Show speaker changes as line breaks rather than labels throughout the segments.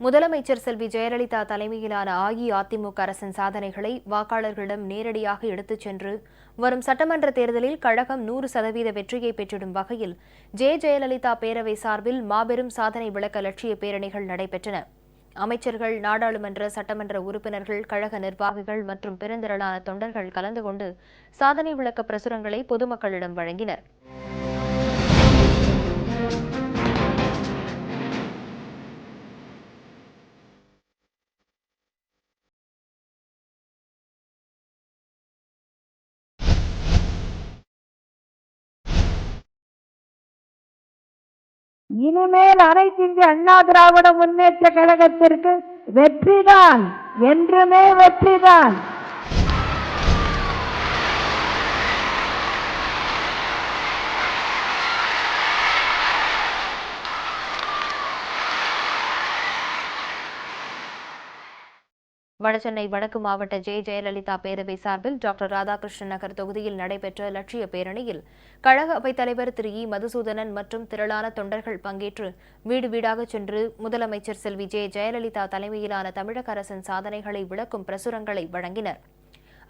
முதலமைச்சர் செல்வி ஜெயலலிதா தலைமையிலான அஇஅதிமுக அரசின் சாதனைகளை வாக்காளர்களிடம் நேரடியாக எடுத்துச் சென்று வரும் சட்டமன்ற தேர்தலில் கழகம் நூறு சதவீத வெற்றியை பெற்றிடும் வகையில் ஜே ஜெயலலிதா பேரவை சார்பில் மாபெரும் சாதனை விளக்க லட்சிய பேரணிகள் நடைபெற்றன. அமைச்சர்கள் நாடாளுமன்ற சட்டமன்ற உறுப்பினர்கள் கழக நிர்வாகிகள் மற்றும் பெருந்திரளான தொண்டர்கள் கலந்து கொண்டு சாதனை விளக்க பிரசுரங்களை பொதுமக்களிடம் வழங்கினர்.
இனிமேல் அனைத்து இந்திய அண்ணா திராவிட முன்னேற்ற கழகத்திற்கு வெற்றிதான் என்றுமே வெற்றிதான்.
வடசென்னை வடக்கு மாவட்ட ஜே. ஜெயலலிதா பேரவை சார்பில் டாக்டர் ராதாகிருஷ்ணன் நகர் தொகுதியில் நடைபெற்ற லட்சிய பேரணியில் கழக அவைத் தலைவர் திரு. இ. மதுசூதனன் மற்றும் திரளான தொண்டர்கள் பங்கேற்று வீடு வீடாக சென்று முதலமைச்சர் செல்வி ஜே. ஜெயலலிதா தலைமையிலான தமிழக அரசின் சாதனைகளை விளக்கும் பிரசுரங்களை வழங்கினர்.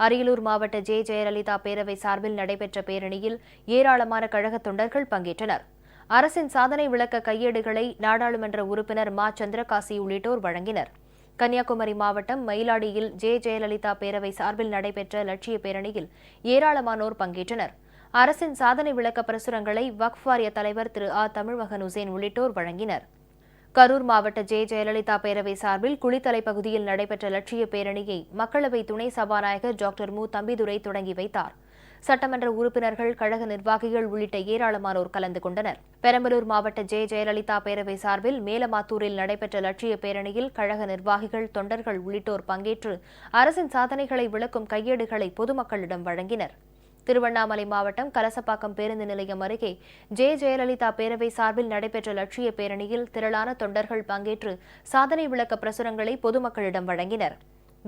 அரியலூர் மாவட்ட ஜே. ஜெயலலிதா பேரவை சார்பில் நடைபெற்ற பேரணியில் ஏராளமான கழக தொண்டர்கள் பங்கேற்றனர். அரசின் சாதனை விளக்க கையேடுகளை நாடாளுமன்ற உறுப்பினர் மா. சந்திரகாசி உள்ளிட்டோர் வழங்கினர். கன்னியாகுமரி மாவட்டம் மயிலாடியில் ஜே. ஜெயலலிதா பேரவை சார்பில் நடைபெற்ற லட்சிய பேரணியில் ஏராளமானோர் பங்கேற்றனர். அரசின் சாதனை விளக்க பிரசுரங்களை வக்ஃப் வாரிய தலைவர் திரு. ஆ. தமிழ்மகன் உசேன் உள்ளிட்டோர் வழங்கினர். கரூர் மாவட்ட ஜே. ஜெயலலிதா பேரவை சார்பில் குளித்தலை பகுதியில் நடைபெற்ற லட்சிய பேரணியை மக்களவை துணை சபாநாயகர் டாக்டர் மு. தம்பிதுரை தொடங்கி வைத்தார். சட்டமன்ற உறுப்பினர்கள் கழக நிர்வாகிகள் உள்ளிட்ட ஏராளமானோர் கலந்து கொண்டனர். பெரம்பலூர் மாவட்ட ஜே. ஜெயலலிதா பேரவை சார்பில் மேலமாத்தூரில் நடைபெற்ற லட்சிய பேரணியில் கழக நிர்வாகிகள் தொண்டர்கள் உள்ளிட்டோர் பங்கேற்று அரசின் சாதனைகளை விளக்கும் கையேடுகளை பொதுமக்களிடம் வழங்கினர். திருவண்ணாமலை மாவட்டம் கலசப்பாக்கம் பேருந்து நிலையம் அருகே ஜே. ஜெயலலிதா பேரவை சார்பில் நடைபெற்ற லட்சிய பேரணியில் திரளான தொண்டர்கள் பங்கேற்று சாதனை விளக்க பிரசுரங்களை பொதுமக்களிடம் வழங்கினர்.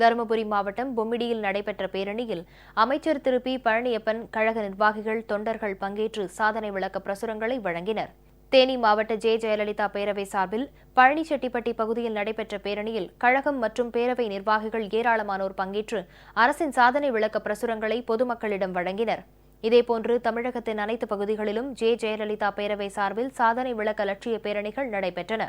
தருமபுரி மாவட்டம் பொம்மிடியில் நடைபெற்ற பேரணியில் அமைச்சர் திரு. பி. பழனியப்பன் கழக நிர்வாகிகள் தொண்டர்கள் பங்கேற்று சாதனை விளக்க பிரசுரங்களை வழங்கினர். தேனி மாவட்ட ஜே. ஜெயலலிதா பேரவை சார்பில் பழனிச்செட்டிப்பட்டி பகுதியில் நடைபெற்ற பேரணியில் கழகம் மற்றும் பேரவை நிர்வாகிகள் ஏராளமானோர் பங்கேற்று அரசின் சாதனை விளக்க பிரசுரங்களை பொதுமக்களிடம் வழங்கினர். இதேபோன்று தமிழகத்தின் அனைத்து பகுதிகளிலும் ஜே. ஜெயலலிதா பேரவை சார்பில் சாதனை விளக்க லட்சிய பேரணிகள் நடைபெற்றன.